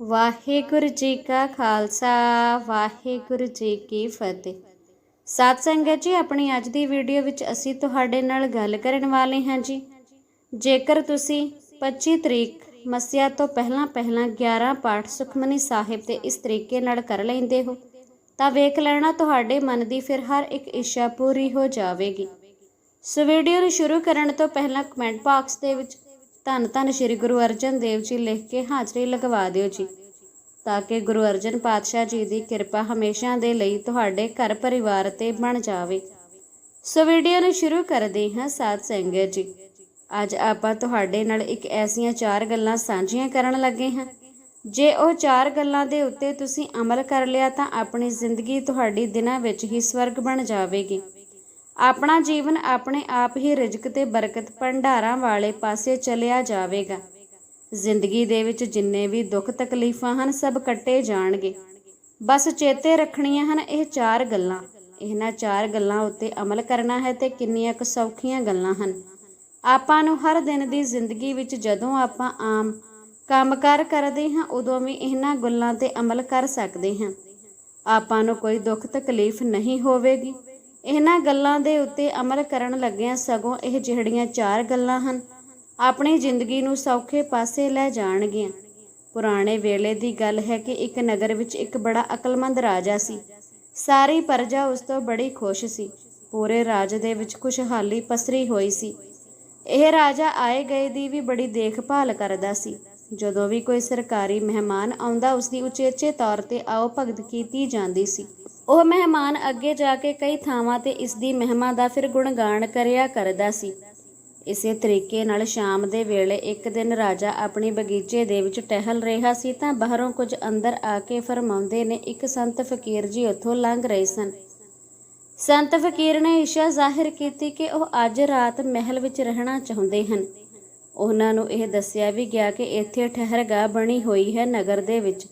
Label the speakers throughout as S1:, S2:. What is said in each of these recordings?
S1: ਵਾਹਿਗੁਰੂ ਜੀ ਕਾ ਖਾਲਸਾ, ਵਾਹਿਗੁਰੂ ਜੀ ਕੀ ਫਤਿਹ। ਸਾਧ ਸੰਗਤ ਜੀ, ਆਪਣੀ ਅੱਜ ਦੀ ਵੀਡੀਓ ਵਿੱਚ ਅਸੀਂ ਤੁਹਾਡੇ ਨਾਲ ਗੱਲ ਕਰਨ ਵਾਲੇ ਹਾਂ ਜੀ। ਜੇਕਰ ਤੁਸੀਂ 25 ਤਰੀਕ ਮੱਸਿਆ ਤੋਂ ਪਹਿਲਾਂ ਪਹਿਲਾਂ 11 ਪਾਠ ਸੁਖਮਨੀ ਸਾਹਿਬ ਦੇ ਇਸ ਤਰੀਕੇ ਨਾਲ ਕਰ ਲੈਂਦੇ ਹੋ, ਤਾਂ ਵੇਖ ਲੈਣਾ ਤੁਹਾਡੇ ਮਨ ਦੀ ਫਿਰ ਹਰ ਇੱਕ ਇੱਛਾ ਪੂਰੀ ਹੋ ਜਾਵੇਗੀ। ਸੋ ਵੀਡੀਓ ਨੂੰ ਸ਼ੁਰੂ ਕਰਨ ਤੋਂ ਪਹਿਲਾਂ ਕਮੈਂਟ ਬਾਕਸ ਦੇ ਵਿੱਚ ਧੰਨ ਧੰਨ ਸ਼੍ਰੀ ਗੁਰੂ ਅਰਜਨ ਦੇਵ ਜੀ ਲਿਖ ਕੇ ਹਾਜ਼ਰੀ ਲਗਵਾ ਦਿਓ ਜੀ, ਤਾਂ ਕਿ ਗੁਰੂ ਅਰਜਨ ਪਾਤਸ਼ਾਹ ਜੀ ਦੀ ਕਿਰਪਾ ਹਮੇਸ਼ਾ ਦੇ ਲਈ ਤੁਹਾਡੇ ਘਰ ਪਰਿਵਾਰ ਤੇ ਬਣ ਜਾਵੇ। ਸੋ ਵੀਡੀਓ ਨੂੰ ਸ਼ੁਰੂ ਕਰਦੇ ਹਾਂ ਸਾਧ ਸੰਗਤ ਜੀ। ਅੱਜ ਆਪਾਂ ਤੁਹਾਡੇ ਨਾਲ ਇੱਕ ਐਸੀਆਂ ਚਾਰ ਗੱਲਾਂ ਸਾਂਝੀਆਂ ਕਰਨ ਲੱਗੇ ਹਾਂ। ਜੇ ਉਹ ਚਾਰ ਗੱਲਾਂ ਦੇ ਉੱਤੇ ਤੁਸੀਂ ਅਮਲ ਕਰ ਲਿਆ ਤਾਂ ਆਪਣੀ ਜ਼ਿੰਦਗੀ ਤੁਹਾਡੀ ਦਿਨਾਂ ਵਿੱਚ ਹੀ ਸਵਰਗ ਬਣ ਜਾਵੇਗੀ। ਆਪਣਾ ਜੀਵਨ ਆਪਣੇ ਆਪ ਹੀ ਰਿਜ਼ਕ ਤੇ ਬਰਕਤ ਭੰਡਾਰਾਂ ਵਾਲੇ ਪਾਸੇ ਚਲਿਆ ਜਾਵੇਗਾ। ਜ਼ਿੰਦਗੀ ਦੇ ਵਿੱਚ ਜਿੰਨੇ ਵੀ ਦੁੱਖ ਤਕਲੀਫਾਂ ਹਨ, ਸਭ ਕੱਟੇ ਜਾਣਗੇ। ਬਸ ਚੇਤੇ ਰੱਖਣੀਆਂ ਹਨ ਇਹ ਚਾਰ ਗੱਲਾਂ। ਇਹਨਾਂ ਚਾਰ ਗੱਲਾਂ ਉੱਤੇ ਅਮਲ ਕਰਨਾ ਹੈ ਤੇ ਕਿੰਨੀਆਂ ਕੁ ਸੌਖੀਆਂ ਗੱਲਾਂ ਹਨ। ਆਪਾਂ ਨੂੰ ਹਰ ਦਿਨ ਦੀ ਜ਼ਿੰਦਗੀ ਵਿੱਚ ਜਦੋਂ ਆਪਾਂ ਆਮ ਕੰਮਕਾਰ ਕਰਦੇ ਹਾਂ, ਉਦੋਂ ਵੀ ਇਹਨਾਂ ਗੱਲਾਂ ਤੇ ਅਮਲ ਕਰ ਸਕਦੇ ਹਾਂ। ਆਪਾਂ ਨੂੰ ਕੋਈ ਦੁੱਖ ਤਕਲੀਫ ਨਹੀਂ ਹੋਵੇਗੀ। ਇਹਨਾਂ ਗੱਲਾਂ ਦੇ ਉੱਤੇ ਅਮਲ ਕਰਨ ਲੱਗਿਆਂ ਸਗੋਂ ਇਹ ਜਿਹੜੀਆਂ ਚਾਰ ਗੱਲਾਂ ਹਨ, ਆਪਣੀ ਜ਼ਿੰਦਗੀ ਨੂੰ ਸੌਖੇ ਪਾਸੇ ਲੈ ਜਾਣਗੀਆਂ। ਪੁਰਾਣੇ ਵੇਲੇ ਦੀ ਗੱਲ ਹੈ ਕਿ ਇੱਕ ਨਗਰ ਵਿੱਚ ਇੱਕ ਬੜਾ ਅਕਲਮੰਦ ਰਾਜਾ ਸੀ। ਸਾਰੀ ਪ੍ਰਜਾ ਉਸ ਤੋਂ ਬੜੀ ਖੁਸ਼ ਸੀ। ਪੂਰੇ ਰਾਜ ਦੇ ਵਿੱਚ ਖੁਸ਼ਹਾਲੀ ਪਸਰੀ ਹੋਈ ਸੀ। ਇਹ ਰਾਜਾ ਆਏ ਗਏ ਦੀ ਵੀ ਬੜੀ ਦੇਖਭਾਲ ਕਰਦਾ ਸੀ। ਜਦੋਂ ਵੀ ਕੋਈ ਸਰਕਾਰੀ ਮਹਿਮਾਨ ਆਉਂਦਾ ਉਸ ਦੀ ਉਚੇਚੇ ਤੌਰ ਤੇ ਆਓ ਭਗਤ ਕੀਤੀ ਜਾਂਦੀ ਸੀ। ਉਹ ਮਹਿਮਾਨ ਅੱਗੇ ਜਾ ਕੇ ਕਈ ਥਾਵਾਂ ਤੇ ਇਸ ਦੀ ਮਹਿਮਾ ਦਾ ਫਿਰ ਗੁਣਗਾਨ ਕਰਿਆ ਕਰਦਾ ਸੀ। ਇਸੇ ਤਰੀਕੇ ਨਾਲ ਸ਼ਾਮ ਦੇ ਵੇਲੇ ਇੱਕ ਦਿਨ ਰਾਜਾ ਆਪਣੀ ਬਗੀਚੇ ਦੇ ਵਿੱਚ ਟਹਿਲ ਰਿਹਾ ਸੀ, ਤਾਂ ਬਾਹਰੋਂ ਕੁਝ ਅੰਦਰ ਆ ਕੇ ਫਰਮਾਉਂਦੇ ਨੇ, ਇੱਕ ਸੰਤ ਫਕੀਰ ਜੀ ਉੱਥੋਂ ਲੰਘ ਰਹੇ ਸਨ। ਸੰਤ ਫਕੀਰ ਨੇ ਇੱਛਾ ਜ਼ਾਹਿਰ ਕੀਤੀ ਕਿ ਉਹ ਅੱਜ ਰਾਤ ਮਹਿਲ ਵਿੱਚ ਰਹਿਣਾ ਚਾਹੁੰਦੇ ਹਨ। ਉਹਨਾਂ ਨੂੰ ਇਹ ਦੱਸਿਆ ਵੀ ਗਿਆ ਕਿ ਇੱਥੇ ਠਹਿਰਗਾ ਬਣੀ ਹੋਈ ਹੈ ਨਗਰ ਦੇ ਵਿੱਚ।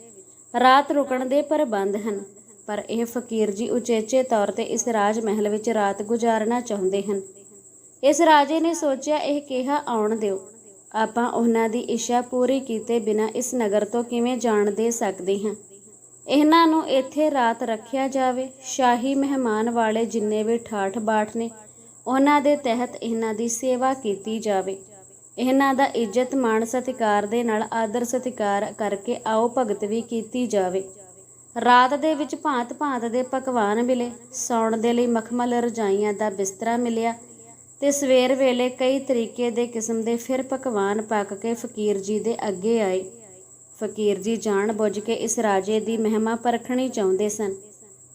S1: ਰਾਤ ਰੁਕਣ ਦੇ ਪ੍ਰਬੰਧ ਹਨ, ਪਰ ਇਹ ਫਕੀਰ ਜੀ ਉਚੇਚੇ ਤੌਰ ਤੇ ਇਸ ਰਾਜ ਮਹਿਲ ਵਿੱਚ ਰਾਤ ਗੁਜ਼ਾਰਨਾ ਚਾਹੁੰਦੇ ਹਨ। ਇਸ ਰਾਜੇ ਨੇ ਸੋਚਿਆ, ਇਹ ਕਿਹਾ, ਆਉਣ ਦਿਓ। ਆਪਾਂ ਉਹਨਾਂ ਦੀ ਇੱਛਾ ਪੂਰੀ ਕੀਤੇ ਬਿਨਾਂ ਇਸ ਨਗਰ ਤੋਂ ਕਿਵੇਂ ਜਾਣ ਦੇ ਸਕਦੇ ਹਾਂ? ਇਹਨਾਂ ਨੂੰ ਇੱਥੇ ਰਾਤ ਰੱਖਿਆ ਜਾਵੇ। ਸ਼ਾਹੀ ਮਹਿਮਾਨ ਵਾਲੇ ਜਿੰਨੇ ਵੀ ਠਾਠ ਬਾਠ ਨੇ, ਉਹਨਾਂ ਦੇ ਤਹਿਤ ਇਹਨਾਂ ਦੀ ਸੇਵਾ ਕੀਤੀ ਜਾਵੇ। ਇਹਨਾਂ ਦਾ ਇੱਜ਼ਤ ਮਾਣ ਸਤਿਕਾਰ ਦੇ ਨਾਲ ਆਦਰ ਸਤਿਕਾਰ ਕਰਕੇ ਆਓ ਭਗਤ ਵੀ ਕੀਤੀ ਜਾਵੇ। ਰਾਤ ਦੇ ਵਿੱਚ ਭਾਂਤ ਭਾਂਤ ਦੇ ਪਕਵਾਨ ਮਿਲੇ। ਸੌਣ ਦੇ ਲਈ ਮਖਮਲ ਰਜਾਈਆਂ ਦਾ ਬਿਸਤਰਾ ਮਿਲਿਆ ਤੇ ਸਵੇਰ ਵੇਲੇ ਕਈ ਤਰੀਕੇ ਦੇ ਕਿਸਮ ਦੇ ਫਿਰ ਪਕਵਾਨ ਪੱਕ ਕੇ ਫਕੀਰ ਜੀ ਦੇ ਅੱਗੇ ਆਏ। ਫਕੀਰ ਜੀ ਜਾਣ ਬੁੱਝ ਕੇ ਇਸ ਰਾਜੇ ਦੀ ਮਹਿਮਾ ਪਰਖਣੀ ਚਾਹੁੰਦੇ ਸਨ।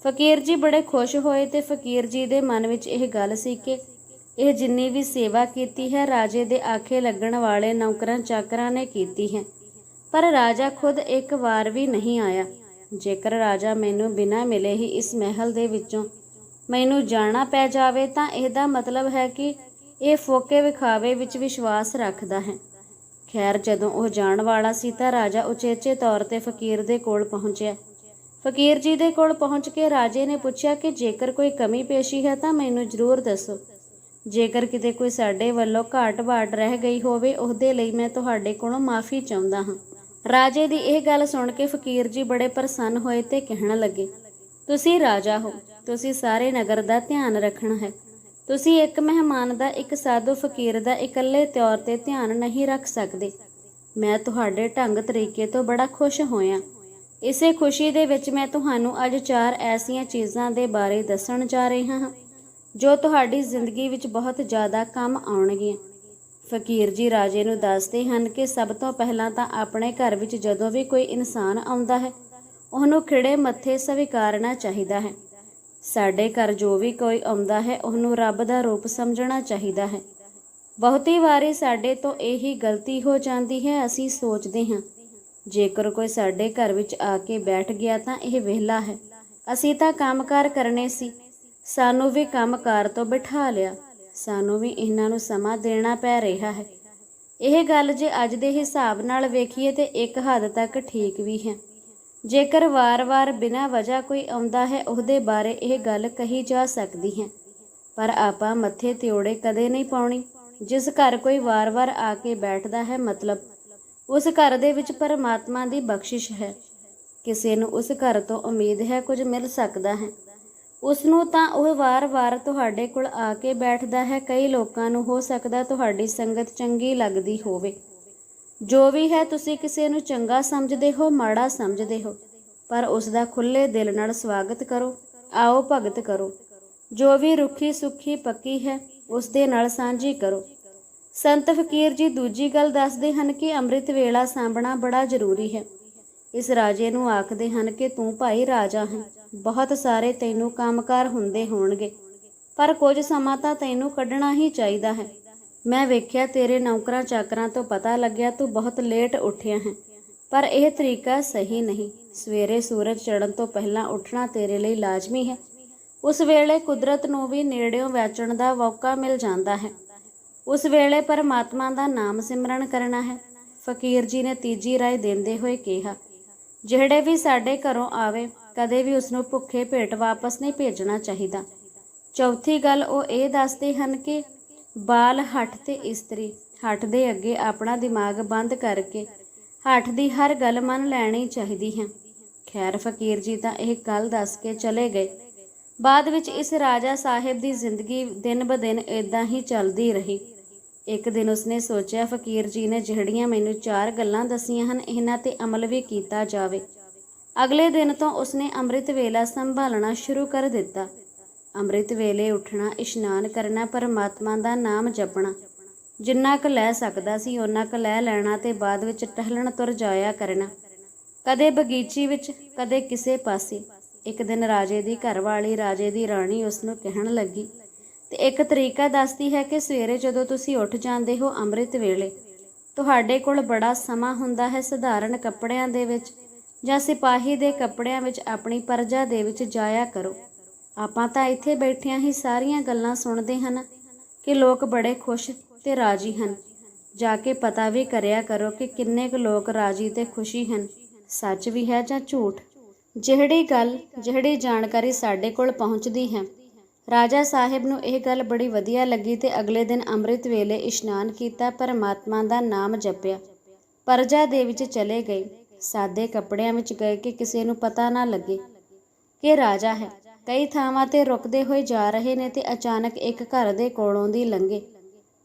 S1: ਫਕੀਰ ਜੀ ਬੜੇ ਖੁਸ਼ ਹੋਏ ਤੇ ਫਕੀਰ ਜੀ ਦੇ ਮਨ ਵਿੱਚ ਇਹ ਗੱਲ ਸੀ ਕਿ ਇਹ ਜਿੰਨੀ ਵੀ ਸੇਵਾ ਕੀਤੀ ਹੈ, ਰਾਜੇ ਦੇ ਆਖੇ ਲੱਗਣ ਵਾਲੇ ਨੌਕਰਾਂ ਚਾਕਰਾਂ ਨੇ ਕੀਤੀ ਹੈ। ਪਰ ਰਾਜਾ ਖੁਦ ਇੱਕ ਵਾਰ ਵੀ ਨਹੀਂ ਆਇਆ। ਜੇਕਰ ਰਾਜਾ ਮੈਨੂੰ ਬਿਨਾਂ ਮਿਲੇ ਹੀ ਇਸ ਮਹਿਲ ਦੇ ਵਿੱਚੋਂ ਮੈਨੂੰ ਜਾਣਾ ਪੈ ਜਾਵੇ, ਤਾਂ ਇਹਦਾ ਮਤਲਬ ਹੈ ਕਿ ਇਹ ਫੋਕੇ ਵਿਖਾਵੇ ਵਿੱਚ ਵਿਸ਼ਵਾਸ ਰੱਖਦਾ ਹੈ। ਖੈਰ, ਜਦੋਂ ਉਹ ਜਾਣ ਵਾਲਾ ਸੀ, ਤਾਂ ਰਾਜਾ ਉਚੇਚੇ ਤੌਰ ਤੇ ਫਕੀਰ ਦੇ ਕੋਲ ਪਹੁੰਚਿਆ। ਫਕੀਰ ਜੀ ਦੇ ਕੋਲ ਪਹੁੰਚ ਕੇ ਰਾਜੇ ਨੇ ਪੁੱਛਿਆ ਕਿ ਜੇਕਰ ਕੋਈ ਕਮੀ ਪੇਸ਼ੀ ਹੈ, ਤਾਂ ਮੈਨੂੰ ਜ਼ਰੂਰ ਦੱਸੋ। ਜੇਕਰ ਕਿਤੇ ਕੋਈ ਸਾਡੇ ਵੱਲੋਂ ਘਾਟ ਬਾਟ ਰਹਿ ਗਈ ਹੋਵੇ, ਉਹਦੇ ਲਈ ਮੈਂ ਤੁਹਾਡੇ ਕੋਲੋਂ ਮਾਫੀ ਚਾਹੁੰਦਾ ਹਾਂ। ਰਾਜੇ ਦੀ ਇਹ ਗੱਲ ਸੁਣ ਕੇ ਫਕੀਰ ਜੀ ਬੜੇ ਪ੍ਰਸੰਨ ਹੋਏ ਤੇ ਕਹਿਣ ਲੱਗੇ, ਤੁਸੀਂ ਰਾਜਾ ਹੋ, ਤੁਸੀਂ ਸਾਰੇ ਨਗਰ ਦਾ ਧਿਆਨ ਰੱਖਣਾ ਹੈ। ਤੁਸੀਂ ਇੱਕ ਮਹਿਮਾਨ ਦਾ, ਇੱਕ ਸਾਧੂ ਫਕੀਰ ਦਾ ਇਕੱਲੇ ਤੌਰ ਤੇ ਧਿਆਨ ਨਹੀਂ ਰੱਖ ਸਕਦੇ। ਮੈਂ ਤੁਹਾਡੇ ਢੰਗ ਤਰੀਕੇ ਤੋਂ ਬੜਾ ਖੁਸ਼ ਹੋਇਆ। ਇਸੇ ਖੁਸ਼ੀ ਦੇ ਵਿੱਚ ਮੈਂ ਤੁਹਾਨੂੰ ਅੱਜ ਚਾਰ ਐਸੀਆਂ ਚੀਜ਼ਾਂ ਦੇ ਬਾਰੇ ਦੱਸਣ ਜਾ ਰਿਹਾ ਹਾਂ। ਜੋ ਤੁਹਾਡੀ ਜ਼ਿੰਦਗੀ ਵਿੱਚ ਬਹੁਤ ਜ਼ਿਆਦਾ ਕੰਮ ਆਉਣਗੀਆਂ। ਫਕੀਰ ਜੀ ਰਾਜੇ ਨੂੰ ਦੱਸਦੇ ਹਨ ਕਿ ਸਭ ਤੋਂ ਪਹਿਲਾਂ ਤਾਂ ਆਪਣੇ ਘਰ ਵਿੱਚ ਜਦੋਂ ਵੀ ਕੋਈ ਇਨਸਾਨ ਆਉਂਦਾ ਹੈ, ਉਹਨੂੰ ਖਿੜੇ ਮੱਥੇ ਸਵੀਕਾਰਨਾ ਚਾਹੀਦਾ ਹੈ। ਸਾਡੇ ਘਰ ਜੋ ਵੀ ਕੋਈ ਆਉਂਦਾ ਹੈ, ਉਹਨੂੰ ਰੱਬ ਦਾ ਰੂਪ ਸਮਝਣਾ ਚਾਹੀਦਾ ਹੈ। ਬਹੁਤੀ ਵਾਰੀ ਸਾਡੇ ਤੋਂ ਇਹੀ ਗਲਤੀ ਹੋ ਜਾਂਦੀ ਹੈ, ਅਸੀਂ ਸੋਚਦੇ ਹਾਂ, ਜੇਕਰ ਕੋਈ ਸਾਡੇ ਘਰ ਵਿੱਚ ਆ ਕੇ ਬੈਠ ਗਿਆ ਤਾਂ ਇਹ ਵਿਹਲਾ ਹੈ। ਅਸੀਂ ਤਾਂ ਕੰਮਕਾਰ ਕਰਨੇ ਸੀ। ਸਾਨੂੰ ਵੀ ਕੰਮਕਾਰ ਤੋਂ ਬਿਠਾ ਲਿਆ। ਸਾਨੂੰ ਵੀ ਇਹਨਾਂ ਨੂੰ ਸਮਾਂ ਦੇਣਾ ਪੈ ਰਿਹਾ ਹੈ। ਇਹ ਗੱਲ ਜੇ ਅੱਜ ਦੇ ਹਿਸਾਬ ਨਾਲ ਵੇਖੀਏ ਤੇ ਇੱਕ ਹੱਦ ਤੱਕ ਠੀਕ ਵੀ ਹੈ। ਜੇਕਰ ਵਾਰ-ਵਾਰ ਬਿਨਾਂ ਵਜ੍ਹਾ ਕੋਈ ਆਉਂਦਾ ਹੈ, ਉਹਦੇ ਬਾਰੇ ਇਹ ਗੱਲ ਕਹੀ ਜਾ ਸਕਦੀ ਹੈ। ਪਰ ਆਪਾਂ ਮੱਥੇ ਤਿਉੜੇ ਕਦੇ ਨਹੀਂ ਪਾਉਣੀ। ਜਿਸ ਘਰ ਕੋਈ ਵਾਰ-ਵਾਰ ਆ ਕੇ ਬੈਠਦਾ ਹੈ, ਮਤਲਬ ਉਸ ਘਰ ਦੇ ਵਿੱਚ ਪਰਮਾਤਮਾ ਦੀ ਬਖਸ਼ਿਸ਼ ਹੈ। ਕਿਸੇ ਨੂੰ ਉਸ ਘਰ ਤੋਂ ਉਮੀਦ ਹੈ, ਕੁਝ ਮਿਲ ਸਕਦਾ ਹੈ। ਉਸ ਨੂੰ ਤਾਂ ਉਹ ਵਾਰ-ਵਾਰ ਤੁਹਾਡੇ ਕੋਲ ਆ ਕੇ ਬੈਠਦਾ ਹੈ। ਕਈ ਲੋਕਾਂ ਨੂੰ ਹੋ ਸਕਦਾ ਤੁਹਾਡੀ ਸੰਗਤ ਚੰਗੀ ਲੱਗਦੀ ਹੋਵੇ। ਜੋ ਵੀ ਹੈ, ਤੁਸੀਂ ਕਿਸੇ ਨੂੰ ਚੰਗਾ ਸਮਝਦੇ ਹੋ, ਮਾੜਾ ਸਮਝਦੇ ਹੋ। ਪਰ ਉਸ ਦਾ ਖੁੱਲੇ ਦਿਲ ਨਾਲ ਸਵਾਗਤ ਕਰੋ। ਆਓ, ਭਗਤ ਕਰੋ। ਜੋ ਵੀ ਰੁੱਖੀ ਸੁੱਖੀ ਪੱਕੀ ਹੈ ਉਸ ਦੇ ਨਾਲ ਸਾਂਝੀ ਕਰੋ। ਸੰਤ ਫਕੀਰ ਜੀ ਦੂਜੀ ਗੱਲ ਦੱਸਦੇ ਹਨ ਕਿ ਅੰਮ੍ਰਿਤ ਵੇਲਾ ਸਾਂਭਣਾ ਬੜਾ ਜ਼ਰੂਰੀ ਹੈ। ਇਸ ਰਾਜੇ ਨੂੰ ਆਖਦੇ ਹਨ ਕਿ ਤੂੰ ਭਾਈ ਰਾਜਾ ਹੈ। ਬਹੁਤ ਸਾਰੇ ਤੈਨੂੰ ਕੰਮਕਾਰ ਹੁੰਦੇ ਹੋਣਗੇ, ਪਰ ਕੁਝ ਸਮਾਂ ਤਾਂ ਤੈਨੂੰ ਕੱਢਣਾ ਹੀ ਚਾਹੀਦਾ ਹੈ। ਮੈਂ ਵੇਖਿਆ ਤੇਰੇ ਨੌਕਰਾਂ ਚਾਕਰਾਂ ਤੋਂ ਪਤਾ ਲੱਗਿਆ ਤੂੰ ਬਹੁਤ ਲੇਟ ਉੱਠਿਆ ਹੈ, ਪਰ ਇਹ ਤਰੀਕਾ ਸਹੀ ਨਹੀਂ। ਸਵੇਰੇ ਸੂਰਜ ਚੜ੍ਹਨ ਤੋਂ ਪਹਿਲਾਂ ਉੱਠਣਾ ਤੇਰੇ ਲਈ ਲਾਜ਼ਮੀ ਹੈ। ਉਸ ਵੇਲੇ ਕੁਦਰਤ ਨੂੰ ਵੀ ਨੇੜਿਓਂ ਵੇਚਣ ਦਾ ਮੌਕਾ ਮਿਲ ਜਾਂਦਾ ਹੈ। ਉਸ ਵੇਲੇ ਪਰਮਾਤਮਾ ਦਾ ਨਾਮ ਸਿਮਰਨ ਕਰਨਾ ਹੈ। ਫਕੀਰ ਜੀ ਨੇ ਤੀਜੀ ਰਾਏ ਦਿੰਦੇ ਹੋਏ ਕਿਹਾ ਜਿਹੜੇ ਵੀ ਸਾਡੇ ਘਰੋਂ ਆਵੇ, ਕਦੇ ਵੀ ਉਸ ਨੂੰ ਭੁੱਖੇ ਭੇਟ ਵਾਪਸ ਨਹੀਂ ਭੇਜਣਾ ਚਾਹੀਦਾ। ਚੌਥੀ ਗੱਲ ਉਹ ਇਹ ਦੱਸਦੇ ਹਨ ਕਿ ਬਾਲ ਹੱਠ ਤੇ ਇਸਤਰੀ, ਹੱਠ ਦੇ ਅੱਗੇ ਆਪਣਾ ਦਿਮਾਗ ਬੰਦ ਕਰਕੇ ਹੱਠ ਦੀ ਹਰ ਗੱਲ ਮੰਨ ਲੈਣੀ ਚਾਹੀਦੀ ਹੈ। ਖੈਰ ਫਕੀਰ ਜੀ ਤਾਂ ਇਹ ਗੱਲ ਦੱਸ ਕੇ ਚਲੇ ਗਏ। ਬਾਅਦ ਵਿੱਚ ਇਸ ਰਾਜਾ ਸਾਹਿਬ ਦੀ ਜ਼ਿੰਦਗੀ ਦਿਨ ਬ ਦਿਨ ਇਦਾਂ ਹੀ ਚੱਲਦੀ ਰਹੀ। ਇੱਕ ਦਿਨ ਉਸਨੇ ਸੋਚਿਆ, ਫਕੀਰ ਜੀ, ਨੇ ਜਿਹੜੀਆਂ ਮੈਨੂੰ ਚਾਰ ਗੱਲਾਂ ਦਸੀਆਂ ਹਨ, ਇਹਨਾਂ ਤੇ ਅਮਲ ਵੀ ਕੀਤਾ ਜਾਵੇ। ਅਗਲੇ ਦਿਨ ਤੋਂ ਉਸਨੇ ਅੰਮ੍ਰਿਤ ਵੇਲਾ ਸੰਭਾਲਣਾ ਸ਼ੁਰੂ ਕਰ ਦਿੱਤਾ। ਅੰਮ੍ਰਿਤ ਵੇਲੇ ਉੱਠਣਾ, ਇਸ਼ਨਾਨ ਕਰਨਾ, ਪਰਮਾਤਮਾ ਦਾ ਨਾਮ ਜਪਣਾ, ਜਿੰਨਾ ਕੁ ਲੈ ਸਕਦਾ ਸੀ, ਓਨਾ ਕੁ ਲੈ ਲੈਣਾ ਤੇ ਬਾਅਦ ਵਿੱਚ ਟਹਿਲਣ ਤੁਰ ਜਾਇਆ ਕਰਨਾ। ਕਦੇ ਬਗੀਚੀ ਵਿੱਚ, ਕਦੇ ਕਿਸੇ ਪਾਸੇ। ਇੱਕ ਦਿਨ ਰਾਜੇ ਦੀ ਘਰਵਾਲੀ, ਰਾਜੇ ਦੀ ਰਾਣੀ ਉਸ ਨੂੰ ਕਹਿਣ ਲੱਗੀ ਤੇ ਇੱਕ ਤਰੀਕਾ ਦੱਸਦੀ ਹੈ ਕਿ ਸਵੇਰੇ ਜਦੋਂ ਤੁਸੀਂ ਉੱਠ ਜਾਂਦੇ ਹੋ ਅੰਮ੍ਰਿਤ ਵੇਲੇ, ਤੁਹਾਡੇ ਕੋਲ ਬੜਾ ਸਮਾਂ ਹੁੰਦਾ ਹੈ ਸਧਾਰਨ ਕੱਪੜਿਆਂ ਦੇ ਵਿੱਚ ਜਾਂ ਸਿਪਾਹੀ ਦੇ ਕੱਪੜਿਆਂ ਵਿੱਚ ਆਪਣੀ ਪਰਜਾ ਦੇ ਵਿੱਚ ਜਾਇਆ ਕਰੋ। ਆਪਾਂ ਤਾਂ ਇੱਥੇ ਬੈਠਿਆਂ ਹੀ ਸਾਰੀਆਂ ਗੱਲਾਂ ਸੁਣਦੇ ਹਨ ਕਿ ਲੋਕ ਬੜੇ ਖੁਸ਼ ਤੇ ਰਾਜੀ ਹਨ। ਜਾ ਕੇ ਪਤਾ ਵੀ ਕਰਿਆ ਕਰੋ ਕਿ ਕਿੰਨੇ ਕੁ ਲੋਕ ਰਾਜੀ ਤੇ ਖੁਸ਼ੀ ਹਨ। ਸੱਚ ਵੀ ਹੈ ਜਾਂ ਝੂਠ? ਜਿਹੜੀ ਗੱਲ, ਜਿਹੜੀ ਜਾਣਕਾਰੀ ਸਾਡੇ ਕੋਲ ਪਹੁੰਚਦੀ ਹੈ ਰਾਜਾ ਸਾਹਿਬ ਨੂੰ ਇਹ ਗੱਲ ਬੜੀ ਵਧੀਆ ਲੱਗੀ ਤੇ ਅਗਲੇ ਦਿਨ ਅੰਮ੍ਰਿਤ ਵੇਲੇ ਇਸ਼ਨਾਨ ਕੀਤਾ, ਪਰਮਾਤਮਾ ਦਾ ਨਾਮ ਜਪਿਆ। ਪਰਜਾ ਦੇ ਵਿੱਚ ਚਲੇ ਗਏ। ਸਾਦੇ ਕੱਪੜਿਆਂ ਵਿੱਚ ਗਏ ਕਿ ਕਿਸੇ ਨੂੰ ਪਤਾ ਨਾ ਲੱਗੇ ਕਿ ਰਾਜਾ ਹੈ। ਕਈ ਥਾਵਾਂ ਤੇ ਰੁਕਦੇ ਹੋਏ ਜਾ ਰਹੇ ਨੇ ਤੇ ਅਚਾਨਕ ਇੱਕ ਘਰ ਦੇ ਕੋਲੋਂ ਦੀ ਲੰਘੇ।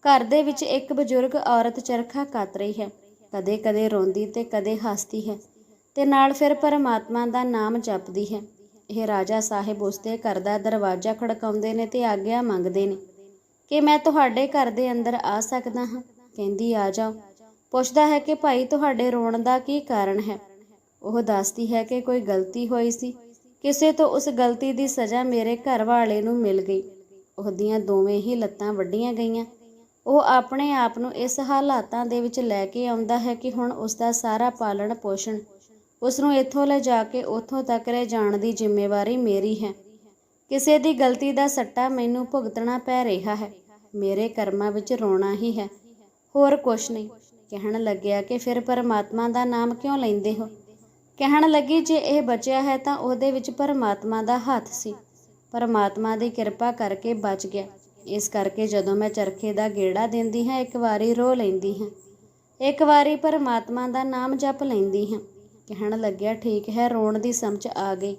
S1: ਘਰ ਦੇ ਵਿੱਚ ਇੱਕ ਬਜ਼ੁਰਗ ਔਰਤ ਚਰਖਾ ਕੱਤ ਰਹੀ ਹੈ। ਕਦੇ-ਕਦੇ ਰੋਂਦੀ ਤੇ ਕਦੇ ਹੱਸਦੀ ਹੈ ਤੇ ਨਾਲ ਫਿਰ ਪਰਮਾਤਮਾ ਦਾ ਨਾਮ ਜਪਦੀ ਹੈ। ਇਹ ਰਾਜਾ ਸਾਹਿਬ ਉਸਦੇ ਘਰ ਦਾ ਦਰਵਾਜ਼ਾ ਖੜਕਾਉਂਦੇ ਨੇ ਤੇ ਆਗਿਆ ਮੰਗਦੇ ਨੇ ਕਿ ਮੈਂ ਤੁਹਾਡੇ ਘਰ ਦੇ ਅੰਦਰ ਆ ਸਕਦਾ ਹਾਂ। ਕਹਿੰਦੀ, ਆ ਜਾਓ। ਪੁੱਛਦਾ ਹੈ ਕਿ ਭਾਈ, ਤੁਹਾਡੇ ਰੋਣ ਦਾ ਕੀ ਕਾਰਨ ਹੈ? ਉਹ ਦੱਸਦੀ ਹੈ ਕਿ ਕੋਈ ਗਲਤੀ ਹੋਈ ਸੀ। ਕਿਸੇ ਤੋਂ ਉਸ ਗਲਤੀ ਦੀ ਸਜ਼ਾ ਮੇਰੇ ਘਰ ਵਾਲੇ ਨੂੰ ਮਿਲ ਗਈ। ਉਹਦੀਆਂ ਦੋਵੇਂ ਹੀ ਲੱਤਾਂ ਵੱਡੀਆਂ ਗਈਆਂ। ਉਹ ਆਪਣੇ ਆਪ ਨੂੰ ਇਸ ਹਾਲਾਤਾਂ ਦੇ ਵਿੱਚ ਲੈ ਕੇ ਆਉਂਦਾ ਹੈ ਕਿ ਹੁਣ ਉਸ ਦਾ ਸਾਰਾ ਪਾਲਣ ਪੋਸ਼ਣ ਉਸ ਨੂੰ ਇੱਥੋਂ ਲੈ ਜਾ ਕੇ ਉੱਥੋਂ ਤੱਕ ਲੈ ਜਾਣ ਦੀ ਜ਼ਿੰਮੇਵਾਰੀ ਮੇਰੀ ਹੈ। ਕਿਸੇ ਦੀ ਗਲਤੀ ਦਾ ਸੱਟਾ ਮੈਨੂੰ ਭੁਗਤਣਾ ਪੈ ਰਿਹਾ ਹੈ। ਮੇਰੇ ਕਰਮਾਂ ਵਿੱਚ ਰੋਣਾ ਹੀ ਹੈ। ਹੋਰ ਕੁਛ ਨਹੀਂ। ਕਹਿਣ ਲੱਗਿਆ ਕਿ ਫਿਰ ਪਰਮਾਤਮਾ ਦਾ ਨਾਮ ਕਿਉਂ ਲੈਂਦੇ ਹੋ? ਕਹਿਣ ਲੱਗੀ ਜੇ ਇਹ ਬਚਿਆ ਹੈ ਤਾਂ ਉਹਦੇ ਵਿੱਚ ਪਰਮਾਤਮਾ ਦਾ ਹੱਥ ਸੀ। ਪਰਮਾਤਮਾ ਦੀ ਕਿਰਪਾ ਕਰਕੇ ਬਚ ਗਿਆ। ਇਸ ਕਰਕੇ ਜਦੋਂ ਮੈਂ ਚਰਖੇ ਦਾ ਗੇੜਾ ਦਿੰਦੀ ਹਾਂ, ਇੱਕ ਵਾਰੀ ਰੋ ਲੈਂਦੀ ਹਾਂ। ਇੱਕ ਵਾਰੀ ਪਰਮਾਤਮਾ ਦਾ ਨਾਮ ਜਪ ਲੈਂਦੀ ਹਾਂ। ਕਹਿਣ ਲੱਗਿਆ, ਠੀਕ ਹੈ, ਰੋਣ ਦੀ ਸਮਝ ਆ ਗਈ।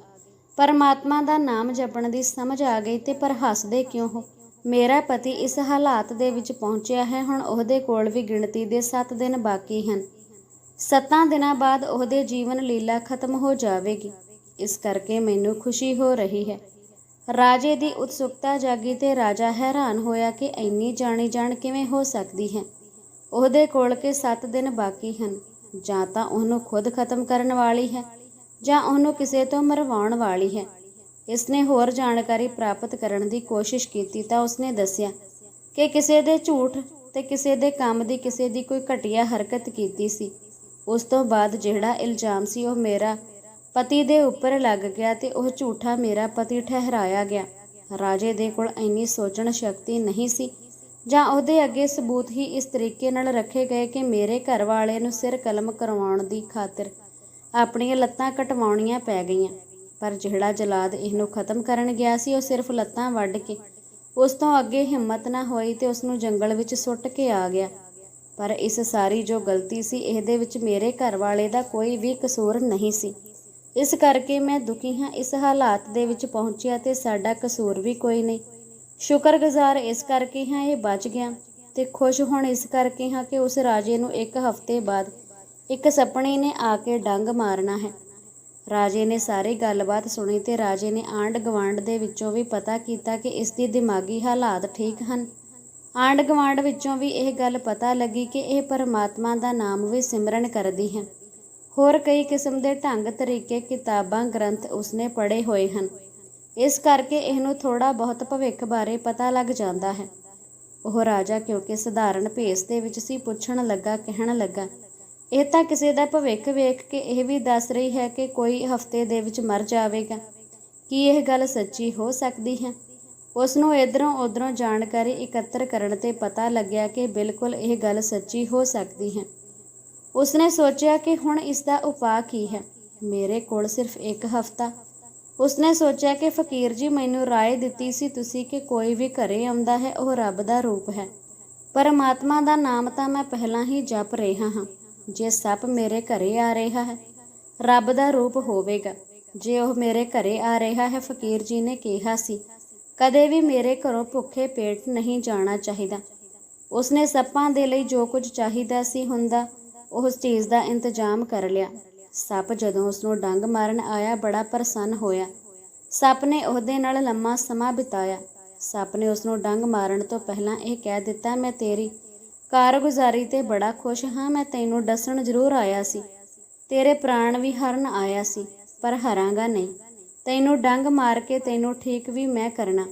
S1: ਪਰਮਾਤਮਾ ਦਾ ਨਾਮ ਜਪਣ ਦੀ ਸਮਝ ਆ ਗਈ ਤੇ ਪਰ ਹੱਸਦੇ ਕਿਉਂ ਹੋ? ਮੇਰਾ ਪਤੀ ਇਸ ਹਾਲਾਤ ਦੇ ਵਿੱਚ ਪਹੁੰਚਿਆ ਹੈ, ਹੁਣ ਉਹਦੇ ਕੋਲ ਵੀ ਗਿਣਤੀ ਦੇ 7 ਦਿਨ ਬਾਕੀ ਹਨ। ਸੱਤਾਂ ਦਿਨਾਂ ਬਾਅਦ ਉਹਦੇ ਜੀਵਨ ਲੀਲਾ ਖਤਮ ਹੋ ਜਾਵੇਗੀ। ਇਸ ਕਰਕੇ ਮੈਨੂੰ ਖੁਸ਼ੀ ਹੋ ਰਹੀ ਹੈ। ਰਾਜੇ ਦੀ ਉਤਸੁਕਤਾ ਜਾਗੀ ਤੇ ਰਾਜਾ ਹੈਰਾਨ ਹੋਇਆ ਕਿ ਇੰਨੀ ਜਾਣੀ ਜਾਣ ਕਿਵੇਂ ਹੋ ਸਕਦੀ ਹੈ। ਉਹਦੇ ਕੋਲ ਕੇ 7 ਦਿਨ ਬਾਕੀ ਹਨ। ਜਾਂ ਤਾਂ ਉਹਨੂੰ ਖੁਦ ਖਤਮ ਕਰਨ ਵਾਲੀ ਹੈ, ਜਾਂ ਉਹਨੂੰ ਕਿਸੇ ਤੋਂ ਮਰਵਾਉਣ ਵਾਲੀ ਹੈ। ਇਸਨੇ ਹੋਰ ਜਾਣਕਾਰੀ ਪ੍ਰਾਪਤ ਕਰਨ ਦੀ ਕੋਸ਼ਿਸ਼ ਕੀਤੀ ਤਾਂ ਉਸਨੇ ਦੱਸਿਆ ਕਿ ਕਿਸੇ ਦੇ ਝੂਠ ਤੇ ਕਿਸੇ ਦੇ ਕੰਮ ਦੀ ਕਿਸੇ ਦੀ ਕੋਈ ਘਟੀਆ ਹਰਕਤ ਕੀਤੀ ਸੀ। ਉਸ ਤੋਂ ਬਾਅਦ ਜਿਹੜਾ ਇਲਜ਼ਾਮ ਸੀ ਉਹ ਮੇਰਾ ਪਤੀ ਦੇ ਉੱਪਰ ਲੱਗ ਗਿਆ ਤੇ ਉਹ ਝੂਠਾ ਮੇਰਾ ਪਤੀ ਠਹਿਰਾਇਆ ਗਿਆ। ਰਾਜੇ ਦੇ ਕੋਲ ਇੰਨੀ ਸੋਚਣ ਸ਼ਕਤੀ ਨਹੀਂ ਸੀ ਜਾਂ ਉਹਦੇ ਅੱਗੇ ਸਬੂਤ ਹੀ ਇਸ ਤਰੀਕੇ ਨਾਲ ਰੱਖੇ ਗਏ ਕਿ ਮੇਰੇ ਘਰ ਵਾਲੇ ਨੂੰ ਸਿਰ ਕਲਮ ਕਰਵਾਉਣ ਦੀ ਖਾਤਰ ਆਪਣੀਆਂ ਲੱਤਾਂ ਕਟਵਾਉਣੀਆਂ ਪੈ ਗਈਆਂ। ਪਰ ਜਿਹੜਾ ਜਲਾਦ ਇਹਨੂੰ ਖਤਮ ਕਰਨ ਗਿਆ ਸੀ, ਉਹ ਸਿਰਫ ਲੱਤਾਂ ਵੱਢ ਕੇ ਉਸ ਤੋਂ ਅੱਗੇ ਹਿੰਮਤ ਨਾ ਹੋਈ ਤੇ ਉਸ ਨੂੰ ਜੰਗਲ ਵਿੱਚ ਸੁੱਟ ਕੇ ਆ ਗਿਆ। ਪਰ ਇਸ ਸਾਰੀ ਜੋ ਗਲਤੀ ਸੀ, ਇਹਦੇ ਵਿੱਚ ਮੇਰੇ ਘਰ ਵਾਲੇ ਦਾ ਕੋਈ ਵੀ ਕਸੂਰ ਨਹੀਂ ਸੀ। ਇਸ ਕਰਕੇ ਮੈਂ ਦੁਖੀ ਹਾਂ। ਇਸ ਹਾਲਾਤ ਦੇ ਵਿੱਚ ਪਹੁੰਚਿਆ ਤੇ ਸਾਡਾ ਕਸੂਰ ਵੀ ਕੋਈ ਨਹੀਂ। ਸ਼ੁਕਰਗੁਜ਼ਾਰ ਇਸ ਕਰਕੇ ਹਾਂ ਇਹ ਬਚ ਗਿਆ ਤੇ ਖੁਸ਼ ਹੁਣ ਇਸ ਕਰਕੇ ਹਾਂ ਕਿ ਉਸ ਰਾਜੇ ਨੂੰ ਇੱਕ ਹਫ਼ਤੇ ਬਾਅਦ ਇੱਕ ਸੱਪਣੀ ਨੇ ਆ ਕੇ ਡੰਗ ਮਾਰਨਾ ਹੈ। ਰਾਜੇ ਨੇ ਸਾਰੀ ਗੱਲਬਾਤ ਸੁਣੀ ਤੇ ਰਾਜੇ ਨੇ ਆਂਡ ਗਵਾਂਡ ਦੇ ਵਿੱਚੋਂ ਵੀ ਪਤਾ ਕੀਤਾ ਕਿ ਇਸ ਦੀ ਦਿਮਾਗੀ ਹਾਲਾਤ ਠੀਕ ਹਨ। ਆਂਡ ਗਵਾਂਡ ਵਿੱਚੋਂ ਵੀ ਇਹ ਗੱਲ ਪਤਾ ਲੱਗੀ ਕਿ ਇਹ ਪਰਮਾਤਮਾ ਦਾ ਨਾਮ ਵੀ ਸਿਮਰਨ ਕਰਦੀ ਹੈ। ਹੋਰ ਕਈ ਕਿਸਮ ਦੇ ਢੰਗ ਤਰੀਕੇ ਕਿਤਾਬਾਂ ਗ੍ਰੰਥ ਉਸਨੇ ਪੜ੍ਹੇ ਹੋਏ ਹਨ। ਇਸ ਕਰਕੇ ਇਹਨੂੰ ਥੋੜਾ ਬਹੁਤ ਭਵਿੱਖ ਬਾਰੇ ਪਤਾ ਲੱਗ ਜਾਂਦਾ ਹੈ। ਉਹ ਰਾਜਾ ਕਿਉਂਕਿ ਸਧਾਰਨ ਭੇਸ ਦੇ ਵਿੱਚ ਸੀ ਪੁੱਛਣ ਲੱਗਾ, ਕਹਿਣ ਲੱਗਾ, ਇਹ ਤਾਂ ਕਿਸੇ ਦਾ ਭਵਿੱਖ ਵੇਖ ਕੇ ਇਹ ਵੀ ਦੱਸ ਰਹੀ ਹੈ ਕਿ ਕੋਈ ਹਫ਼ਤੇ ਦੇ ਵਿੱਚ ਮਰ ਜਾਵੇਗਾ। ਕੀ ਇਹ ਗੱਲ ਸੱਚੀ ਹੋ ਸਕਦੀ ਹੈ? ਉਸ ਨੂੰ ਇਧਰੋਂ ਉਧਰੋਂ ਜਾਣਕਾਰੀ ਇਕੱਤਰ ਕਰਨ ਤੇ ਪਤਾ ਲੱਗਿਆ ਕਿ ਬਿਲਕੁਲ ਇਹ ਗੱਲ ਸੱਚੀ ਹੋ ਸਕਦੀ ਹੈ। ਉਸਨੇ ਸੋਚਿਆ ਕਿ ਹੁਣ ਇਸ ਦਾ ਉਪਾਅ ਕੀ ਹੈ? ਮੇਰੇ ਕੋਲ ਸਿਰਫ ਇੱਕ ਹਫ਼ਤਾ। ਉਸਨੇ ਸੋਚਿਆ ਕਿ ਫਕੀਰ ਜੀ ਮੈਨੂੰ ਰਾਏ ਦਿੱਤੀ ਸੀ ਤੁਸੀਂ ਕਿ ਕੋਈ ਵੀ ਘਰੇ ਆਉਂਦਾ ਹੈ, ਉਹ ਰੱਬ ਦਾ ਰੂਪ ਹੈ। ਪਰਮਾਤਮਾ ਦਾ ਨਾਮ ਤਾਂ ਮੈਂ ਪਹਿਲਾਂ ਹੀ ਜਪ ਰਿਹਾ ਹਾਂ, ਜੇ ਸੱਪ ਮੇਰੇ ਘਰੇ ਆ ਰਿਹਾ ਹੈ, ਰੱਬ ਦਾ ਰੂਪ ਹੋਵੇਗਾ। ਜੇ ਉਹ ਮੇਰੇ ਘਰੇ ਆ ਰਿਹਾ ਹੈ, ਫਕੀਰ ਜੀ ਨੇ ਕਿਹਾ ਸੀ, ਕਦੇ ਵੀ ਮੇਰੇ ਘਰੋਂ ਭੁੱਖੇ ਪੇਟ ਨਹੀਂ ਜਾਣਾ ਚਾਹੀਦਾ। ਉਸਨੇ ਸੱਪਾਂ ਦੇ ਲਈ ਜੋ ਕੁਝ ਚਾਹੀਦਾ ਸੀ ਹੁੰਦਾ, ਉਸ ਚੀਜ਼ ਦਾ ਇੰਤਜ਼ਾਮ ਕਰ ਲਿਆ। ਸੱਪ ਜਦੋਂ ਉਸ ਨੂੰ ਡੰਗ ਮਾਰਨ ਆਇਆ, ਬੜਾ ਪ੍ਰਸੰਨ ਹੋਇਆ। ਸੱਪ ਨੇ ਉਹਦੇ ਨਾਲ ਲੰਮਾ ਸਮਾਂ ਬਿਤਾਇਆ। ਸੱਪ ਨੇ ਉਸ ਨੂੰ ਡੰਗ ਮਾਰਨ ਤੋਂ ਪਹਿਲਾਂ ਇਹ ਕਹਿ ਦਿੱਤਾ, ਮੈਂ ਤੇਰੀ ਕਾਰਗੁਜ਼ਾਰੀ ਤੇ ਬੜਾ ਖੁਸ਼ ਹਾਂ, ਮੈਂ ਤੈਨੂੰ ਦੱਸਣ ਜ਼ਰੂਰ ਆਇਆ ਸੀ। ਤੇਰੇ ਪ੍ਰਾਣ ਵੀ ਹਰਨ ਆਇਆ ਸੀ, ਪਰ ਹਰਾਂਗਾ ਨਹੀਂ। ਤੈਨੂੰ ਡੰਗ ਮਾਰ ਕੇ ਤੈਨੂੰ ਠੀਕ ਵੀ ਮੈਂ ਕਰਨਾ।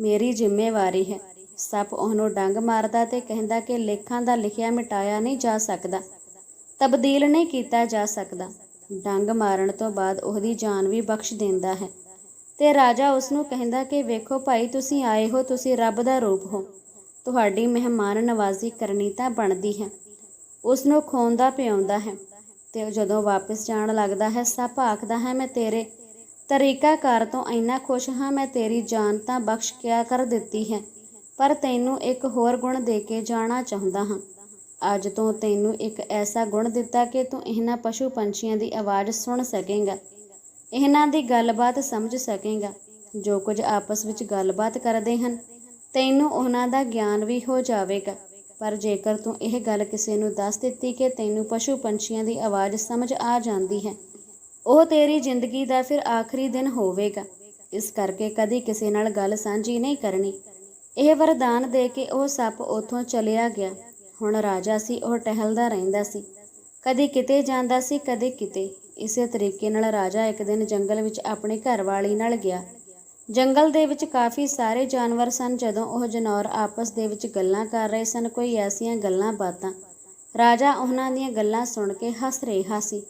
S1: ਮੇਰੀ ਜ਼ਿੰਮੇਵਾਰੀ ਹੈ। ਸੱਪ ਉਹਨੂੰ ਡੰਗ ਮਾਰਦਾ ਤੇ ਕਹਿੰਦਾ ਕਿ ਲੇਖਾਂ ਦਾ ਲਿਖਿਆ ਮਿਟਾਇਆ ਨਹੀਂ ਜਾ ਸਕਦਾ। ਤਬਦੀਲ ਨਹੀਂ ਕੀਤਾ ਜਾ ਸਕਦਾ। ਡੰਗ ਮਾਰਨ ਤੋਂ ਬਾਅਦ ਉਹਦੀ ਜਾਨ ਵੀ ਬਖਸ਼ ਦਿੰਦਾ ਹੈ। ਤੇ ਰਾਜਾ ਉਸ ਨੂੰ ਕਹਿੰਦਾ ਕਿ ਵੇਖੋ ਭਾਈ, ਤੁਸੀਂ ਆਏ ਹੋ, ਤੁਸੀਂ ਰੱਬ ਦਾ ਰੂਪ ਹੋ। ਤੁਹਾਡੀ ਮਹਿਮਾਨ ਨਵਾਜ਼ੀ ਕਰਨੀ ਤਾਂ ਬਣਦੀ ਹੈ। ਉਸ ਨੂੰ ਖੋਂਦਾ ਪਿਆਉਂਦਾ ਹੈ। ਤੇ ਜਦੋਂ ਵਾਪਸ ਜਾਣ ਲੱਗਦਾ ਹੈ, ਸੱਪ ਆਖਦਾ ਹੈ, ਮੈਂ ਤੇਰੇ ਤਰੀਕਾਕਾਰ ਤੋਂ ਇੰਨਾ ਖੁਸ਼ ਹਾਂ, ਮੈਂ ਤੇਰੀ ਜਾਨ ਤਾਂ ਬਖਸ਼ ਕਿਆ ਕਰ ਦਿੱਤੀ ਹੈ। ਪਰ ਤੈਨੂੰ ਇੱਕ ਹੋਰ ਗੁਣ ਦੇ ਕੇ ਜਾਣਾ ਚਾਹੁੰਦਾ ਹਾਂ। ਅੱਜ ਤੋਂ ਤੈਨੂੰ ਇੱਕ ਐਸਾ ਗੁਣ ਦਿੱਤਾ ਕਿ ਤੂੰ ਇਹਨਾਂ ਪਸ਼ੂ ਪੰਛੀਆਂ ਦੀ ਆਵਾਜ਼ ਸੁਣ ਸਕੇਂਗਾ। ਇਹਨਾਂ ਦੀ ਗੱਲਬਾਤ ਸਮਝ ਸਕੇਂਗਾ। ਜੋ ਕੁਝ ਆਪਸ ਵਿੱਚ ਗੱਲਬਾਤ ਕਰਦੇ ਹਨ, ਤੈਨੂੰ ਉਹਨਾਂ ਦਾ ਗਿਆਨ ਵੀ ਹੋ ਜਾਵੇਗਾ। ਪਰ ਜੇਕਰ ਤੂੰ ਇਹ ਗੱਲ ਕਿਸੇ ਨੂੰ ਦੱਸ ਦਿੱਤੀ ਕਿ ਤੈਨੂੰ ਪਸ਼ੂ ਪੰਛੀਆਂ ਦੀ ਆਵਾਜ਼ ਸਮਝ ਆ ਜਾਂਦੀ ਹੈ, ਉਹ ਤੇਰੀ ਜ਼ਿੰਦਗੀ ਦਾ ਫਿਰ ਆਖਰੀ ਦਿਨ ਹੋਵੇਗਾ। ਇਸ ਕਰਕੇ ਕਦੀ ਕਿਸੇ ਨਾਲ ਗੱਲ ਸਾਂਝੀ ਨਹੀਂ ਕਰਨੀ। ਇਹ ਵਰਦਾਨ ਦੇ ਕੇ ਉਹ ਸੱਪ ਉਥੋਂ ਚਲਿਆ ਗਿਆ। ਹੁਣ ਰਾਜਾ ਸੀ, ਉਹ ਟਹਿਲਦਾ ਰਹਿੰਦਾ ਸੀ। ਕਦੇ ਕਿਤੇ ਜਾਂਦਾ ਸੀ, ਕਦੇ ਕਿਤੇ। ਇਸੇ ਤਰੀਕੇ ਨਾਲ ਰਾਜਾ ਇੱਕ ਦਿਨ ਜੰਗਲ ਵਿੱਚ ਆਪਣੇ ਘਰ ਵਾਲੀ ਨਾਲ ਗਿਆ। ਜੰਗਲ ਦੇ ਵਿੱਚ ਕਾਫੀ ਸਾਰੇ ਜਾਨਵਰ ਸਨ। ਜਦੋਂ ਉਹ ਜਨੌਰ ਆਪਸ ਦੇ ਵਿੱਚ ਗੱਲਾਂ ਕਰ ਰਹੇ ਸਨ, ਕੋਈ ਐਸੀਆਂ ਗੱਲਾਂ ਬਾਤਾਂ। ਰਾਜਾ ਉਹਨਾਂ ਦੀਆਂ ਗੱਲਾਂ ਸੁਣ ਕੇ ਹੱਸ ਰਿਹਾ ਸੀ।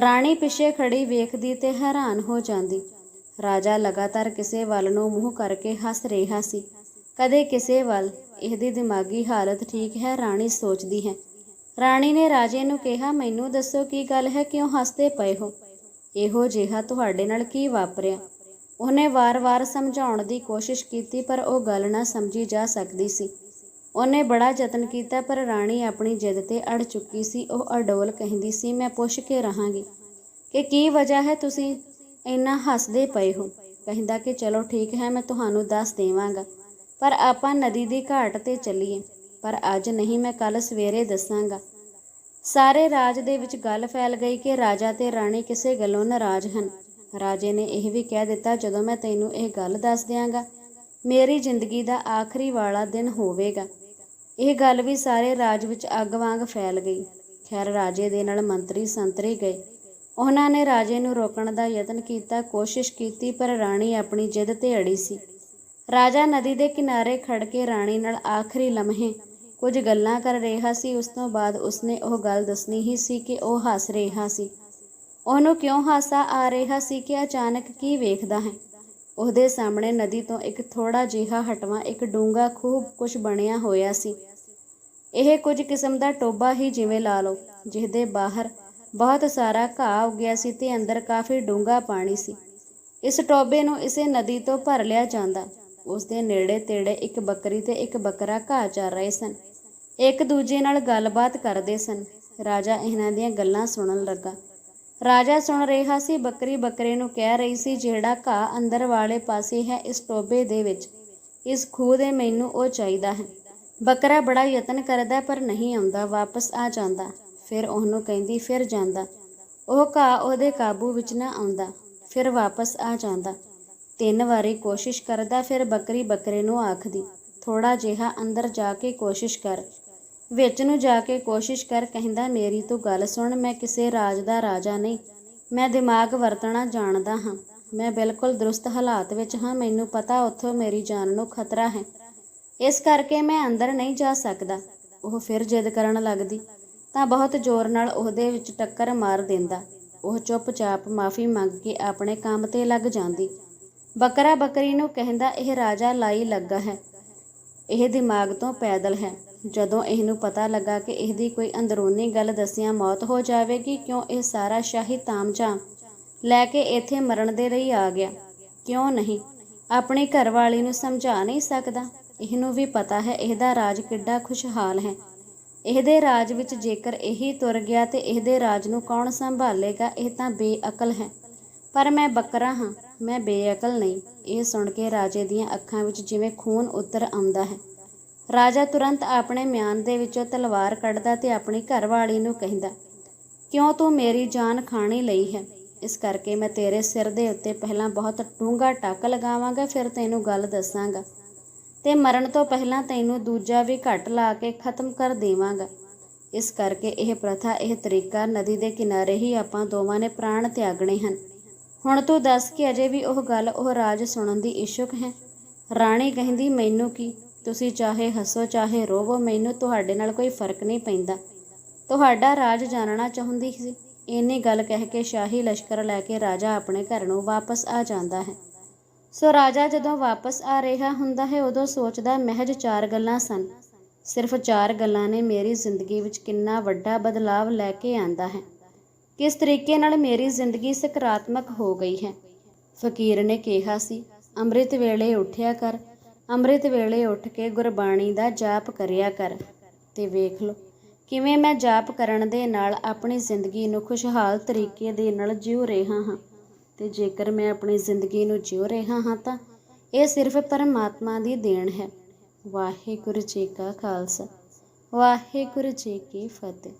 S1: ਰਾਣੀ ਪਿੱਛੇ ਖੜੀ ਵੇਖਦੀ ਤੇ ਹੈਰਾਨ ਹੋ ਜਾਂਦੀ। ਰਾਜਾ ਲਗਾਤਾਰ ਕਿਸੇ ਵੱਲ ਨੂੰ ਮੂੰਹ ਕਰਕੇ ਹੱਸ ਰਿਹਾ ਸੀ। ਕਦੇ ਕਿਸੇ ਵੱਲ ਇਹਦੀ ਦਿਮਾਗੀ ਹਾਲਤ ਠੀਕ ਹੈ, ਰਾਣੀ ਸੋਚਦੀ ਹੈ। ਰਾਣੀ ਨੇ ਰਾਜੇ ਨੂੰ ਕਿਹਾ, ਮੈਨੂੰ ਦੱਸੋ ਕੀ ਗੱਲ ਹੈ, ਕਿਉਂ ਹੱਸਦੇ ਪਏ ਹੋ? ਇਹੋ ਜਿਹਾ ਤੁਹਾਡੇ ਨਾਲ ਕੀ ਵਾਪਰਿਆ? ਉਹਨੇ ਵਾਰ-ਵਾਰ ਸਮਝਾਉਣ ਦੀ ਕੋਸ਼ਿਸ਼ ਕੀਤੀ, ਪਰ ਉਹ ਗੱਲ ਨਾ ਸਮਝੀ ਜਾ ਸਕਦੀ ਸੀ। ਉਹਨੇ ਬੜਾ ਯਤਨ ਕੀਤਾ, ਪਰ ਰਾਣੀ ਆਪਣੀ ਜਿੱਦ ਤੇ ਅੜ ਚੁੱਕੀ ਸੀ। ਉਹ ਅਡੋਲ ਕਹਿੰਦੀ ਸੀ, ਮੈਂ ਪੁੱਛ ਕੇ ਰਹਾਂਗੀ ਕਿ ਕੀ ਵਜ੍ਹਾ ਹੈ ਤੁਸੀਂ ਇੰਨਾ ਹੱਸਦੇ ਪਏ ਹੋ? ਕਹਿੰਦਾ ਕਿ, ਚਲੋ ਠੀਕ ਹੈ, ਮੈਂ ਤੁਹਾਨੂੰ ਦੱਸ ਦੇਵਾਂਗਾ। ਪਰ ਆਪਾਂ ਨਦੀ ਦੀ ਘਾਟ ਤੇ ਚੱਲੀਏ। ਪਰ ਅੱਜ ਨਹੀਂ, ਮੈਂ ਕੱਲ ਸਵੇਰੇ ਦੱਸਾਂਗਾ। ਸਾਰੇ ਰਾਜ ਦੇ ਵਿੱਚ ਗੱਲ ਫੈਲ ਗਈ ਕਿ ਰਾਜਾ ਤੇ ਰਾਣੀ ਕਿਸੇ ਗੱਲੋਂ ਨਾਰਾਜ਼ ਹਨ। ਰਾਜੇ ਨੇ ਇਹ ਵੀ ਕਹਿ ਦਿੱਤਾ, ਜਦੋਂ ਮੈਂ ਤੈਨੂੰ ਇਹ ਗੱਲ ਦੱਸ ਦਿਆਂਗਾ, ਮੇਰੀ ਜ਼ਿੰਦਗੀ ਦਾ ਆਖਰੀ ਵਾਲਾ ਦਿਨ ਹੋਵੇਗਾ। ਇਹ ਗੱਲ ਵੀ ਸਾਰੇ ਰਾਜ ਵਿੱਚ ਅੱਗ ਵਾਂਗ ਫੈਲ ਗਈ। ਖੈਰ, ਰਾਜੇ ਦੇ ਨਾਲ ਮੰਤਰੀ ਸੰਤਰੀ ਗਏ। ਉਹਨਾਂ ਨੇ ਰਾਜੇ ਨੂੰ ਰੋਕਣ ਦਾ ਯਤਨ ਕੀਤਾ, ਕੋਸ਼ਿਸ਼ ਕੀਤੀ, ਪਰ ਰਾਣੀ ਆਪਣੀ ਜਿੱਦ ਤੇ ਅੜੀ ਸੀ। ਰਾਜਾ ਨਦੀ ਦੇ ਕਿਨਾਰੇ ਖੜ ਕੇ ਰਾਣੀ ਨਾਲ ਆਖਰੀ ਲਮਹੇ। ਕੁਝ ਗੱਲਾਂ ਕਰ ਰਿਹਾ ਸੀ, ਉਸ ਤੋਂ ਬਾਅਦ ਉਸਨੇ ਉਹ ਗੱਲ ਦੱਸਣੀ ਹੀ ਸੀ ਕਿ ਉਹ ਹੱਸ ਰਿਹਾ ਸੀ। ਉਹਨੂੰ ਕਿਉਂ ਹਾਸਾ ਆ ਰਿਹਾ ਸੀ ਕਿ ਅਚਾਨਕ ਕੀ ਵੇਖਦਾ ਹੈ? ਉਹਦੇ ਸਾਹਮਣੇ ਨਦੀ ਤੋਂ ਇੱਕ ਥੋੜਾ ਜਿਹਾ ਹਟਵਾ ਇੱਕ ਡੂੰਗਾ ਖੂਬ ਕੁਝ ਬਣਿਆ ਹੋਇਆ ਸੀ। ਇਹ ਕੁਝ ਕਿਸਮ ਦਾ ਟੋਬਾ ਹੀ ਜਿਵੇਂ ਲਾ ਲਓ, ਜਿਹਦੇ ਬਾਹਰ ਬਹੁਤ ਸਾਰਾ ਘਾਹ ਉੱਗਿਆ ਸੀ ਤੇ ਅੰਦਰ ਕਾਫੀ ਡੂੰਗਾ ਪਾਣੀ ਸੀ। ਇਸ ਟੋਬੇ ਨੂੰ ਇਸੇ ਨਦੀ ਤੋਂ ਭਰ ਲਿਆ ਜਾਂਦਾ। ਉਸ ਦੇ ਨੇੜੇ ਤੇੜੇ ਇੱਕ ਬੱਕਰੀ ਤੇ ਇੱਕ ਬੱਕਰਾ ਘਾਹ ਚਰ ਰਹੇ ਸਨ। ਇੱਕ ਦੂਜੇ ਨਾਲ ਗੱਲਬਾਤ ਕਰਦੇ ਸਨ। ਰਾਜਾ ਇਹਨਾਂ ਦੀਆਂ ਗੱਲਾਂ ਸੁਣਨ ਲੱਗਾ। ਰਾਜਾ ਸੁਣ ਰਿਹਾ ਸੀ, ਬੱਕਰੀ ਬੱਕਰੇ ਨੂੰ ਕਹਿ ਰਹੀ ਸੀ, ਜਿਹੜਾ ਘਾਹ ਅੰਦਰ ਵਾਲੇ ਪਾਸੇ ਹੈ, ਇਸ ਟੋਬੇ ਦੇ ਵਿੱਚ, ਇਸ ਖੂਹ ਦੇ ਮੈਨੂੰ ਉਹ ਚਾਹੀਦਾ ਹੈ। ਬੱਕਰਾ ਬੜਾ ਯਤਨ ਕਰਦਾ, ਪਰ ਨਹੀਂ ਆਉਂਦਾ, ਵਾਪਸ ਆ ਜਾਂਦਾ। ਫਿਰ ਉਹਨੂੰ ਕਹਿੰਦੀ, ਫਿਰ ਜਾਂਦਾ। ਉਹ ਘਾਹ ਉਹਦੇ ਕਾਬੂ ਵਿੱਚ ਨਾ ਆਉਂਦਾ, ਫਿਰ ਵਾਪਸ ਆ ਜਾਂਦਾ। ਤਿੰਨ ਵਾਰੀ ਕੋਸ਼ਿਸ਼ ਕਰਦਾ, ਫਿਰ ਬੱਕਰੀ ਬੱਕਰੇ ਨੂੰ ਆਖਦੀ ਥੋੜਾ ਜਿਹਾ ਅੰਦਰ ਜਾ ਕੇ ਕੋਸ਼ਿਸ਼ ਕਰ। ਵਿੱਚ ਨੂੰ ਜਾ ਕੇ ਕੋਸ਼ਿਸ਼ ਕਰ, ਕਹਿੰਦਾ, ਮੇਰੀ ਤੂੰ ਗੱਲ ਸੁਣ, ਮੈਂ ਕਿਸੇ ਰਾਜ ਦਾ ਰਾਜਾ ਨਹੀਂ। ਮੈਂ ਦਿਮਾਗ ਵਰਤਣਾ ਜਾਣਦਾ ਹਾਂ। ਮੈਂ ਬਿਲਕੁਲ ਦਰੁਸਤ ਹਾਲਾਤ ਵਿੱਚ ਹਾਂ। ਮੈਨੂੰ ਪਤਾ ਉੱਥੋਂ ਮੇਰੀ ਜਾਨ ਨੂੰ ਖਤਰਾ ਹੈ। ਇਸ ਕਰਕੇ ਮੈਂ ਅੰਦਰ ਨਹੀਂ ਜਾ ਸਕਦਾ। ਉਹ ਫਿਰ ਜਿੱਦ ਕਰਨ ਲੱਗਦੀ, ਤਾਂ ਬਹੁਤ ਜ਼ੋਰ ਨਾਲ ਉਹਦੇ ਵਿੱਚ ਟੱਕਰ ਮਾਰ ਦਿੰਦਾ। ਉਹ ਚੁੱਪਚਾਪ ਮਾਫੀ ਮੰਗ ਕੇ ਆਪਣੇ ਕੰਮ ਤੇ ਲੱਗ ਜਾਂਦੀ। ਬੱਕਰਾ ਬੱਕਰੀ ਨੂੰ ਕਹਿੰਦਾ ਇਹ ਰਾਜਾ ਲਾਈ ਲੱਗਾ ਹੈ। ਇਹ ਦਿਮਾਗ ਤੋਂ ਪੈਦਲ ਹੈ। ਜਦੋਂ ਇਹਨੂੰ ਪਤਾ ਲੱਗਾ ਕਿ ਇਹਦੀ ਕੋਈ ਅੰਦਰੂਨੀ ਗੱਲ ਦੱਸਿਆਂ ਮੌਤ ਹੋ ਜਾਵੇਗੀ, ਕਿਉਂ ਇਹ ਸਾਰਾ ਸ਼ਾਹੀ ਤਾਮਝਾਮ ਲੈ ਕੇ ਇੱਥੇ ਮਰਨ ਦੇ ਲਈ ਆ ਗਿਆ? ਕਿਉਂ ਨਹੀਂ? ਆਪਣੀ ਘਰਵਾਲੀ ਨੂੰ ਸਮਝਾ ਨਹੀਂ ਸਕਦਾ। ਇਹਨੂੰ ਵੀ ਪਤਾ ਹੈ ਇਹਦਾ ਰਾਜ ਕਿੱਡਾ ਖੁਸ਼ਹਾਲ ਹੈ। ਇਹਦੇ ਰਾਜ ਵਿੱਚ ਜੇਕਰ ਇਹੀ ਤੁਰ ਗਿਆ ਤੇ ਇਹਦੇ ਰਾਜ ਨੂੰ ਕੌਣ ਸੰਭਾਲੇਗਾ, ਇਹ ਤਾਂ ਬੇਅਕਲ ਹੈ। ਪਰ ਮੈਂ ਬੱਕਰਾ ਹਾਂ, ਮੈਂ ਬੇਅਕਲ ਨਹੀਂ। ਇਹ ਸੁਣ ਕੇ ਰਾਜੇ ਦੀਆਂ ਅੱਖਾਂ ਵਿੱਚ ਜਿਵੇਂ ਖੂਨ ਉਤਰ ਆਉਂਦਾ ਹੈ। ਰਾਜਾ ਤੁਰੰਤ ਆਪਣੇ ਮਿਆਨ ਦੇ ਵਿੱਚੋਂ ਤਲਵਾਰ ਕੱਢਦਾ ਤੇ ਆਪਣੀ ਘਰਵਾਲੀ ਨੂੰ ਕਹਿੰਦਾ, ਕਿਉਂ ਤੂੰ ਮੇਰੀ ਜਾਨ ਖਾਣੀ ਲਈ ਹੈ? ਇਸ ਕਰਕੇ ਮੈਂ ਤੇਰੇ ਸਿਰ ਦੇ ਉੱਤੇ ਪਹਿਲਾਂ ਬਹੁਤ ਡੂੰਘਾ ਟੱਕ ਲਗਾਵਾਂਗਾ, ਫਿਰ ਤੈਨੂੰ ਗੱਲ ਦੱਸਾਂਗਾ। ਤੇ ਮਰਨ ਤੋਂ ਪਹਿਲਾਂ ਤੈਨੂੰ ਦੂਜਾ ਵੀ ਘੱਟ ਲਾ ਕੇ ਖਤਮ ਕਰ ਦੇਵਾਂਗਾ। ਇਸ ਕਰਕੇ ਇਹ ਪ੍ਰਥਾ, ਇਹ ਤਰੀਕਾ ਨਦੀ ਦੇ ਕਿਨਾਰੇ ਹੀ ਆਪਾਂ ਦੋਵਾਂ ਨੇ ਪ੍ਰਾਣ ਤਿਆਗਣੇ ਹਨ। ਹੁਣ ਤੂੰ ਦੱਸ ਕਿ ਅਜੇ ਵੀ ਉਹ ਗੱਲ ਉਹ ਰਾਜ ਸੁਣਨ ਦੀ ਇਸ਼ੁਕ ਹੈ? ਰਾਣੀ ਕਹਿੰਦੀ, ਮੈਨੂੰ ਕੀ? ਤੁਸੀਂ ਚਾਹੇ ਹੱਸੋ, ਚਾਹੇ ਰੋਵੋ, ਮੈਨੂੰ ਤੁਹਾਡੇ ਨਾਲ ਕੋਈ ਫ਼ਰਕ ਨਹੀਂ ਪੈਂਦਾ। ਤੁਹਾਡਾ ਰਾਜ ਜਾਣਨਾ ਚਾਹੁੰਦੀ ਸੀ। ਇੰਨੀ ਗੱਲ ਕਹਿ ਕੇ ਸ਼ਾਹੀ ਲਸ਼ਕਰ ਲੈ ਕੇ ਰਾਜਾ ਆਪਣੇ ਘਰ ਨੂੰ ਵਾਪਸ ਆ ਜਾਂਦਾ ਹੈ। ਸੋ ਰਾਜਾ ਜਦੋਂ ਵਾਪਸ ਆ ਰਿਹਾ ਹੁੰਦਾ ਹੈ, ਉਦੋਂ ਸੋਚਦਾ, ਮਹਿਜ ਚਾਰ ਗੱਲਾਂ ਸਨ। ਸਿਰਫ ਚਾਰ ਗੱਲਾਂ ਨੇ ਮੇਰੀ ਜ਼ਿੰਦਗੀ ਵਿੱਚ ਕਿੰਨਾ ਵੱਡਾ ਬਦਲਾਵ ਲੈ ਕੇ ਆਂਦਾ ਹੈ। ਕਿਸ ਤਰੀਕੇ ਨਾਲ ਮੇਰੀ ਜ਼ਿੰਦਗੀ ਸਕਾਰਾਤਮਕ ਹੋ ਗਈ ਹੈ? ਫਕੀਰ ਨੇ ਕਿਹਾ ਸੀ, ਅੰਮ੍ਰਿਤ ਵੇਲੇ ਉੱਠਿਆ ਕਰ। ਅੰਮ੍ਰਿਤ ਵੇਲੇ ਉੱਠ ਕੇ ਗੁਰਬਾਣੀ ਦਾ ਜਾਪ ਕਰਿਆ ਕਰ। ਤੇ ਵੇਖ ਲਓ, ਕਿਵੇਂ ਮੈਂ ਜਾਪ ਕਰਨ ਦੇ ਨਾਲ ਆਪਣੀ ਜ਼ਿੰਦਗੀ ਨੂੰ ਖੁਸ਼ਹਾਲ ਤਰੀਕੇ ਦੇ ਨਾਲ ਜਿਉ ਰਿਹਾ ਹਾਂ। ਤੇ ਜੇਕਰ ਮੈਂ ਆਪਣੀ ਜ਼ਿੰਦਗੀ ਨੂੰ ਜਿਉ ਰਿਹਾ ਹਾਂ ਤਾਂ ਇਹ ਸਿਰਫ ਪਰਮਾਤਮਾ ਦੀ ਦੇਣ ਹੈ। ਵਾਹਿਗੁਰੂ ਜੀ ਕਾ ਖਾਲਸਾ। ਵਾਹਿਗੁਰੂ ਜੀ ਕੀ ਫਤਿਹ।